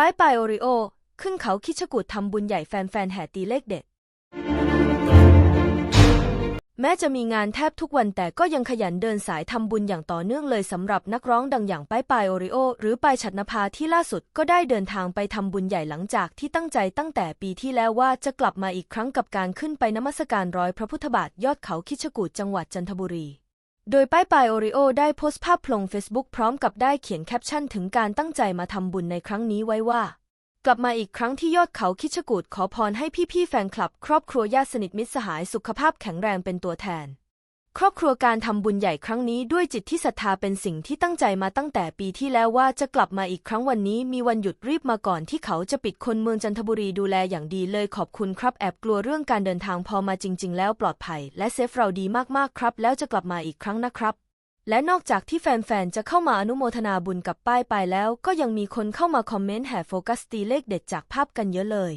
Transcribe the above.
ป้ายปายโอริโอ ขึ้นเขาคิชกูดทำบุญใหญ่แฟนๆแห่ตีเลขเด็ด แม้จะมีงานแทบทุกวันแต่ก็ยังขยันเดินสายทำบุญอย่างต่อเนื่องเลยสำหรับนักร้องดังอย่างป้ายปายโอริโอ หรือปายฉัตรนภาที่ล่าสุดก็ได้เดินทางไปทำบุญใหญ่หลังจากที่ตั้งใจตั้งแต่ปีที่แล้วว่าจะกลับมาอีกครั้งกับการขึ้นไปนมัสการร้อยพระพุทธบาทยอดเขาคิชกูดจังหวัดจันทบุรี โดยป้ายปายโอริโอได้โพสต์ภาพลง Facebook พร้อมกับได้เขียนแคปชั่นถึงการตั้งใจมาทำบุญในครั้งนี้ไว้ว่า กลับมาอีกครั้งที่ยอดเขาคิชกูดขอพรให้พี่ๆแฟนคลับ ครอบครัวญาติสนิทมิตรสหายสุขภาพแข็งแรงเป็นตัวแทน ครอบครัวการทำบุญใหญ่ครั้งนี้ด้วยจิตที่ศรัทธาเป็นสิ่งที่ตั้งใจมาตั้งแต่ปีที่แล้วว่าจะกลับมาอีกครั้งวันนี้มีวันหยุดรีบมาก่อนที่เขาจะปิดคนเมืองจันทบุรีดูแลอย่างดีเลยขอบคุณครับแอบกลัวเรื่องการเดินทางพอมาจริง ๆ แล้วปลอดภัย และเซฟเราดีมากๆครับ แล้วจะกลับมาอีกครั้งนะครับ และนอกจากที่แฟนๆจะเข้ามาอนุโมทนาบุญกับป้ายไปแล้ว ก็ยังมีคนเข้ามาคอมเมนต์แห่โฟกัสตีเลขเด็ดจากภาพกันเยอะเลย